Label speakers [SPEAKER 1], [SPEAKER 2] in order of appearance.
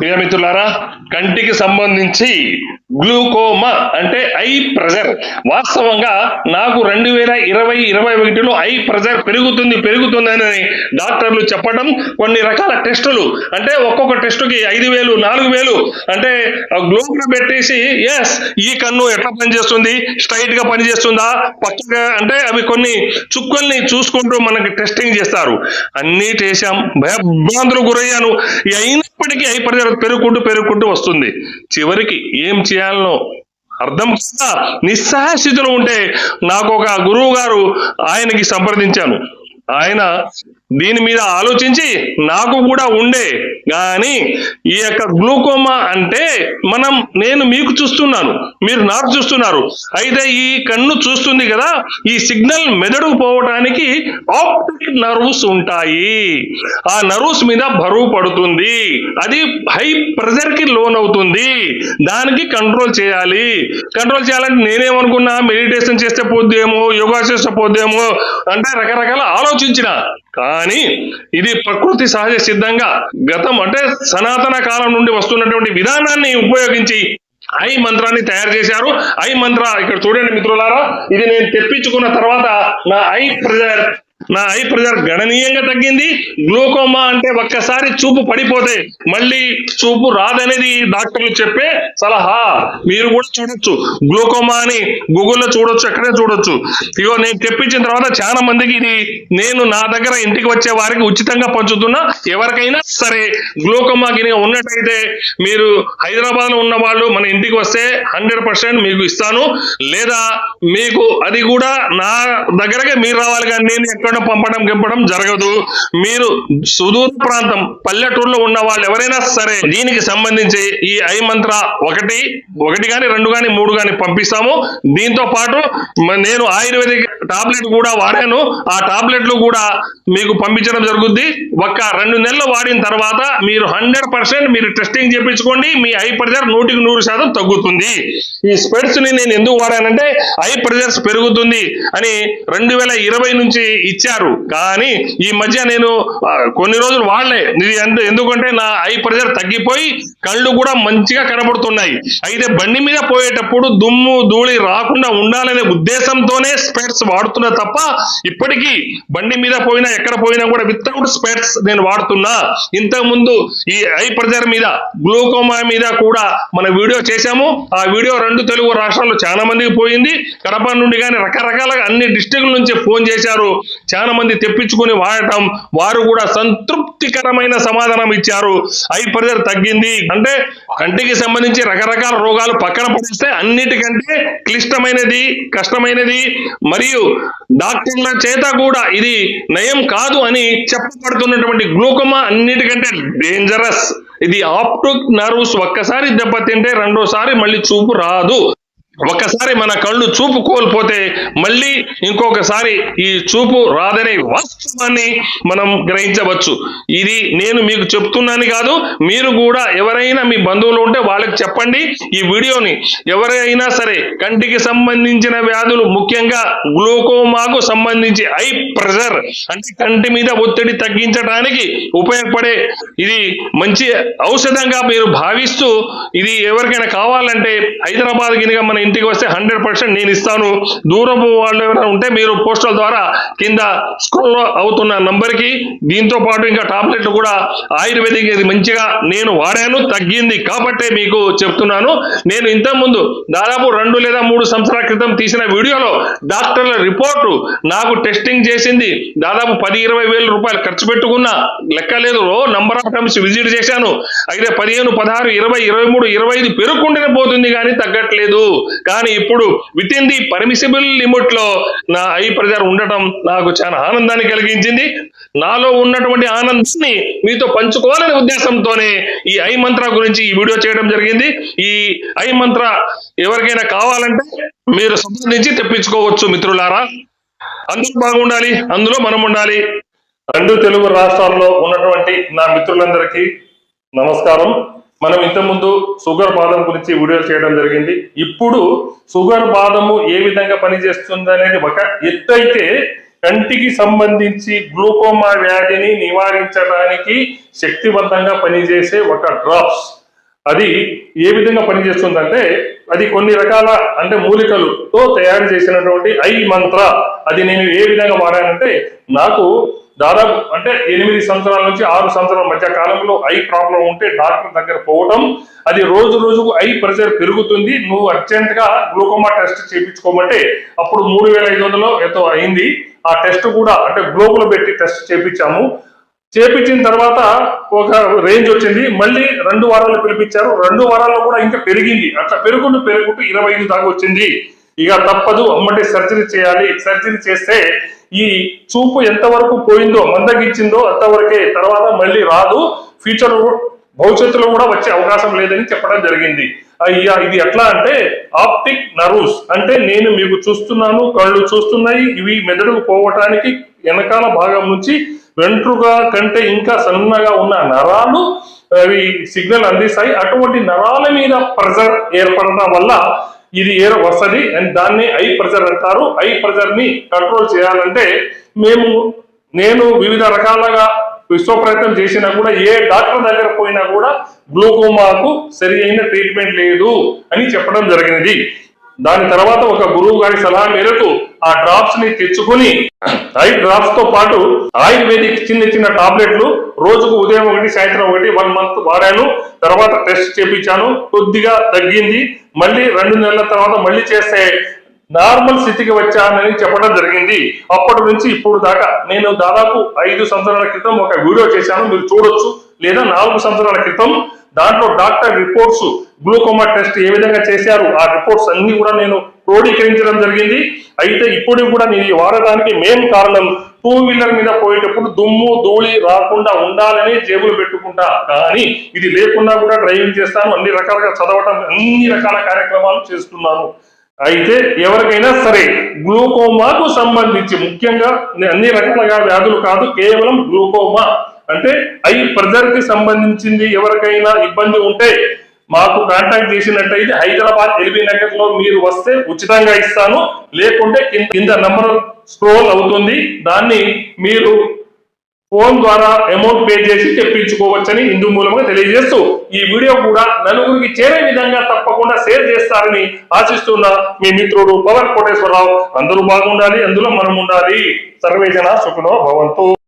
[SPEAKER 1] ప్రియమిత్రులారా కంటికి సంబంధించి గ్లూకోమా అంటే ఐ ప్రెజర్. వాస్తవంగా నాకు రెండు వేల ఇరవై ఇరవై ఒకటిలో ఐ ప్రెజర్ పెరుగుతుంది పెరుగుతుందని డాక్టర్లు చెప్పడం కొన్ని రకాల టెస్టులు. అంటే ఒక్కొక్క టెస్టుకి ఐదు వేలు నాలుగు వేలు. అంటే గ్లోబ్ పెట్టేసి ఎస్ ఈ కన్ను ఎట్లా పనిచేస్తుంది? స్ట్రైట్గా పనిచేస్తుందా? పక్కగా అంటే అవి కొన్ని చుక్కల్ని చూసుకుంటూ మనకి టెస్టింగ్ చేస్తారు. అన్నీ చేశాం. భయభ్రాంతులు గురయ్యాను. అయినప్పటికీ ఐ ప్రెజర్ పెరుగుకుంటూ పెరుగుకుంటూ వస్తుంది. చివరికి ఏం విషయాలను అర్థం కాక నిస్సహాయ స్థితిలో ఉంటే నాకు ఒక గురువు గారు ఆయనకి సంప్రదించాను. ఆయన దీని మీద ఆలోచించి నాకు కూడా ఉండే. కానీ ఈ యొక్క గ్లూకోమా అంటే మనం నేను మీకు చూస్తున్నాను మీరు నాకు చూస్తున్నారు. అయితే ఈ కన్ను చూస్తుంది కదా ఈ సిగ్నల్ మెదడుకు పోవడానికి ఆప్టిక్ నర్వ్స్ ఉంటాయి. ఆ నర్వ్స్ మీద బరువు పడుతుంది. అది హై ప్రెజర్కి లోన్ అవుతుంది దానికి కంట్రోల్ చేయాలి. కంట్రోల్ చేయాలంటే నేనేమనుకున్నా మెడిటేషన్ చేస్తే పోద్దేమో యోగా చేస్తే పోద్దేమో అంటే రకరకాల ఆలోచన ఆలోచించిన. కానీ ఇది ప్రకృతి సహజ సిద్ధంగా గతం అంటే సనాతన కాలం నుండి వస్తున్నటువంటి విధానాన్ని ఉపయోగించి ఐ మంత్రాన్ని తయారు చేశారు. ఐ మంత్ర ఇక్కడ చూడండి మిత్రులారా ఇది నేను తెప్పించుకున్న తర్వాత నా ఐ ప్రెజర్ నా ఐ ప్రెజర్ గణనీయంగా తగ్గింది. గ్లూకోమా అంటే ఒక్కసారి చూపు పడిపోతే మళ్ళీ చూపు రాదనేది డాక్టర్లు చెప్పే సలహా. మీరు కూడా చూడొచ్చు. గ్లూకోమా అని గూగుల్లో చూడొచ్చు ఎక్కడే చూడొచ్చు. ఇగో నేను తెప్పించిన తర్వాత చాలా మందికి ఇది నేను నా దగ్గర ఇంటికి వచ్చే వారికి ఉచితంగా పంచుతున్నా. ఎవరికైనా సరే గ్లూకోమా గిని ఉన్నట్టయితే మీరు హైదరాబాద్లో ఉన్న వాళ్ళు మన ఇంటికి వస్తే హండ్రెడ్ పర్సెంట్ మీకు ఇస్తాను. లేదా మీకు అది కూడా నా దగ్గరకే మీరు రావాలి కానీ నేను ఎక్కడ పంపడం గింపడం జరగదు. మీరు సుదూర ప్రాంతం పల్లెటూరులో ఉన్న వాళ్ళు ఎవరైనా సరే దీనికి సంబంధించి ఈ ఐ మంత్ర ఒకటి ఒకటి కానీ రెండు కానీ మూడు కానీ పంపిస్తాము. దీంతో పాటు నేను ఆయుర్వేదిక్ టాబ్లెట్ కూడా వాడాను. ఆ టాబ్లెట్లు కూడా మీకు పంపించడం జరుగుద్ది. ఒక్క రెండు నెలలు వాడిన తర్వాత మీరు హండ్రెడ్ పర్సెంట్ మీరు టెస్టింగ్ చేయించుకోండి మీ ఐ ప్రెజర్ నూటికి నూరు శాతం తగ్గుతుంది. ఈ స్పెడ్స్ని నేను ఎందుకు వాడానంటే ఐ ప్రెజర్స్ పెరుగుతుంది అని రెండు వేల ఇరవై నుంచి ఇచ్చారు. కానీ ఈ మధ్య నేను కొన్ని రోజులు వాడలే. ఇది ఎందుకంటే నా ఐ ప్రెజర్ తగ్గిపోయి కళ్ళు కూడా మంచిగా కనబడుతున్నాయి. అయితే బండి మీద పోయేటప్పుడు దుమ్ము ధూళి రాకుండా ఉండాలనే ఉద్దేశంతోనే స్పెడ్స్ వాడుతున్నా తప్ప ఇప్పటికీ బండి మీద పోయినా ఎక్కడ పోయినా కూడా వితౌట్ స్పెట్స్ నేను వాడుతున్నా. ఇంతకు ముందు ఈ ఐ ప్రెజర్ మీద గ్లూకోమా మీద కూడా మన వీడియో చేశాము. ఆ వీడియో రెండు తెలుగు రాష్ట్రాల్లో చాలా మందికి పోయింది. కడప నుండి కానీ రకరకాల అన్ని డిస్టిక్ల నుంచి ఫోన్ చేశారు. చాలా మంది తెప్పించుకుని వాడటం వారు కూడా సంతృప్తికరమైన సమాధానం ఇచ్చారు. ఐ ప్రెజర్ తగ్గింది. అంటే కంటికి సంబంధించి రకరకాల రోగాలు పక్కన పడిస్తే అన్నిటికంటే క్లిష్టమైనది కష్టమైనది. మరియు డాక్టర్ల చేత కూడా ఇది నయం కాదు అని చెప్పబడుతున్నటువంటి గ్లూకోమా అన్నిటికంటే డేంజరస్ ఇది ఆప్టిక్ నర్వ్స్ ఒక్కసారి దెబ్బతింటే రెండోసారి మళ్ళీ చూపు రాదు. ఒక్కసారి మన కళ్ళు చూపు కోల్పోతే మళ్ళీ ఇంకొకసారి ఈ చూపు రాదనే వాస్తవాన్ని మనం గ్రహించవచ్చు. ఇది నేను మీకు చెప్తున్నాను కాదు మీరు కూడా ఎవరైనా మీ బంధువులు ఉంటే వాళ్ళకి చెప్పండి ఈ వీడియోని. ఎవరైనా సరే కంటికి సంబంధించిన వ్యాధులు ముఖ్యంగా గ్లూకోమాకు సంబంధించి ఐ ప్రెషర్ అంటే కంటి మీద ఒత్తిడి తగ్గించడానికి ఉపయోగపడే ఇది మంచి ఔషధంగా మీరు భావిస్తూ ఇది ఎవరికైనా కావాలంటే హైదరాబాద్ గినిగా మన ఇంటికి వస్తే హండ్రెడ్ పర్సెంట్ నేను ఇస్తాను. దూరపు వాళ్ళు ఎవరైనా ఉంటే మీరు పోస్టల్ ద్వారా కింద స్క్రోల్ అవుతున్న నంబర్కి దీంతో పాటు ఇంకా టాబ్లెట్లు కూడా ఆయుర్వేదిక్ ఇది మంచిగా నేను వాడాను తగ్గింది కాబట్టే మీకు చెప్తున్నాను. నేను ఇంతకు ముందు దాదాపు రెండు లేదా మూడు సంవత్సరాల క్రితం తీసిన వీడియోలో డాక్టర్ల రిపోర్టు నాకు టెస్టింగ్ చేసింది. దాదాపు పది ఇరవై వేల రూపాయలు ఖర్చు పెట్టుకున్నా లెక్క లేదు. నంబర్ ఆఫ్ టైమ్స్ విజిట్ చేశాను. అయితే పదిహేను పదహారు ఇరవై ఇరవై మూడు ఇరవై ఐదు పెరుగుకుంటేనే పోతుంది కానీ తగ్గట్లేదు. కానీ ఇప్పుడు విత్ ఇన్ ది పర్మిసిబుల్ లిమిట్లో నా ఐ ప్రెజర్ ఉండటం నాకు చాలా ఆనందాన్ని కలిగించింది. నాలో ఉన్నటువంటి ఆనందాన్ని మీతో పంచుకోవాలనే ఉద్దేశంతోనే ఈ ఐ మంత్ర గురించి ఈ వీడియో చేయడం జరిగింది. ఈ ఐ మంత్ర ఎవరికైనా కావాలంటే మీరు సంబంధించి తెప్పించుకోవచ్చు మిత్రులారా. అందరూ బాగుండాలి అందులో మనం ఉండాలి. రెండు తెలుగు రాష్ట్రాల్లో ఉన్నటువంటి నా మిత్రులందరికీ నమస్కారం. మనం ఇంతకుముందు షుగర్ బాదం గురించి వీడియో చేయడం జరిగింది. ఇప్పుడు షుగర్ బాదము ఏ విధంగా పనిచేస్తుంది అనేది ఒక ఎత్తు అయితే కంటికి సంబంధించి గ్లూకోమా వ్యాధిని నివారించడానికి శక్తివంతంగా పనిచేసే ఒక డ్రాప్స్. అది ఏ విధంగా పనిచేస్తుందంటే అది కొన్ని రకాల అంటే మూలికలతో తయారు చేసినటువంటి ఐ మంత్ర. అది నేను ఏ విధంగా వాడానంటే నాకు దాదాపు అంటే ఎనిమిది సంవత్సరాల నుంచి ఆరు సంవత్సరాల మధ్య కాలంలో ఐ ప్రాబ్లం ఉంటే డాక్టర్ దగ్గర పోవటం అది రోజు రోజుకు ఐ ప్రెషర్ పెరుగుతుంది. నువ్వు అర్జెంట్గా గ్లూకోమా టెస్ట్ చేయించుకోమంటే అప్పుడు మూడు వేల ఐదు వందలు ఎంతో అయింది. ఆ టెస్ట్ కూడా అంటే గ్లోబులో పెట్టి టెస్ట్ చేయించాము చేపించిన తర్వాత ఒక రేంజ్ వచ్చింది. మళ్ళీ రెండు వారాలు పిలిపించారు. రెండు వారాల్లో కూడా ఇంకా పెరిగింది. అట్లా పెరుగుంటూ పెరుగుంటూ ఇరవై ఐదు దాకా వచ్చింది. ఇక తప్పదు. అమ్మటే సర్జరీ చేయాలి. సర్జరీ చేస్తే ఈ చూపు ఎంతవరకు పోయిందో మందగించిందో అంతవరకే తర్వాత మళ్ళీ రాదు. ఫ్యూచర్ భవిష్యత్తులో కూడా వచ్చే అవకాశం లేదని చెప్పడం జరిగింది. అయ్యా ఇది ఎట్లా అంటే ఆప్టిక్ నర్వ్స్ అంటే నేను మీకు చూస్తున్నాను కళ్ళు చూస్తున్నాయి ఇవి మెదడుకు పోవటానికి వెనకాల భాగం నుంచి వెంట్రుగా కంటే ఇంకా సన్నగా ఉన్న నరాలు అవి సిగ్నల్ అందిస్తాయి. అటువంటి నరాల మీద ప్రెజర్ ఏర్పడడం వల్ల ఇది ఏ వస్తుంది అండ్ దాన్ని ఐ ప్రెజర్ అంటారు. ఐ ప్రెజర్ని కంట్రోల్ చేయాలంటే మేము నేను వివిధ రకాలుగా విశ్వ ప్రయత్నం చేసినా కూడా ఏ డాక్టర్ దగ్గర పోయినా కూడా గ్లూకోమాకు సరి అయిన ట్రీట్మెంట్ లేదు అని చెప్పడం జరిగినది. దాని తర్వాత ఒక గురువు గారి సలహా మేరకు ఆ డ్రాప్స్ని తెచ్చుకొని ఐ డ్రాప్స్తో పాటు ఆయుర్వేదిక్ చిన్న చిన్న టాబ్లెట్లు రోజుకు ఉదయం ఒకటి సాయంత్రం ఒకటి వన్ మంత్ వాడాను. తర్వాత టెస్ట్ చేపించాను. కొద్దిగా తగ్గింది. మళ్ళీ రెండు నెలల తర్వాత మళ్ళీ చేస్తే నార్మల్ స్థితికి వచ్చానని చెప్పడం జరిగింది. అప్పటి నుంచి ఇప్పుడు దాకా నేను దాదాపు ఐదు సంవత్సరాల క్రితం ఒక వీడియో చేశాను. మీరు చూడొచ్చు. లేదా నాలుగు సంవత్సరాల క్రితం దాంట్లో డాక్టర్ రిపోర్ట్స్ గ్లూకోమా టెస్ట్ ఏ విధంగా చేశారు? ఆ రిపోర్ట్స్ అన్ని కూడా నేను క్రోడీకరించడం జరిగింది. అయితే ఇప్పుడు కూడా నేను వాడడానికి మెయిన్ కారణం టూ వీలర్ మీద పోయేటప్పుడు దుమ్ము ధూళి రాకుండా ఉండాలని జేబులు పెట్టుకుంటా. కానీ ఇది లేకుండా కూడా డ్రైవింగ్ చేస్తాను. అన్ని రకాలుగా చదవటం అన్ని రకాల కార్యక్రమాలు చేస్తున్నాను. అయితే ఎవరికైనా సరే గ్లూకోమాకు సంబంధించి ముఖ్యంగా అన్ని రకాలుగా వ్యాధులు కాదు కేవలం గ్లూకోమా. అంటే ఐ ప్రెజర్కి సంబంధించింది ఎవరికైనా ఇబ్బంది ఉంటే మాకు కాంటాక్ట్ చేసినట్టయితే హైదరాబాద్ ఎల్బీ నగర్లో మీరు వస్తే ఉచితంగా ఇస్తాను. లేకుంటే కింద- నంబర్ స్క్రోల్ అవుతుంది. దాన్ని మీరు ఫోన్ ద్వారా అమౌంట్ పే చేసి తెప్పించుకోవచ్చని ఇందు మూలంగా తెలియజేస్తూ ఈ వీడియో కూడా నలుగురికి చేరే విధంగా తప్పకుండా షేర్ చేస్తారని ఆశిస్తున్న మీ మిత్రుడు పవన్ కోటేశ్వరరావు. అందరూ బాగుండాలి అందులో మనం ఉండాలి సర్వేజన సుఖనో భవంతు.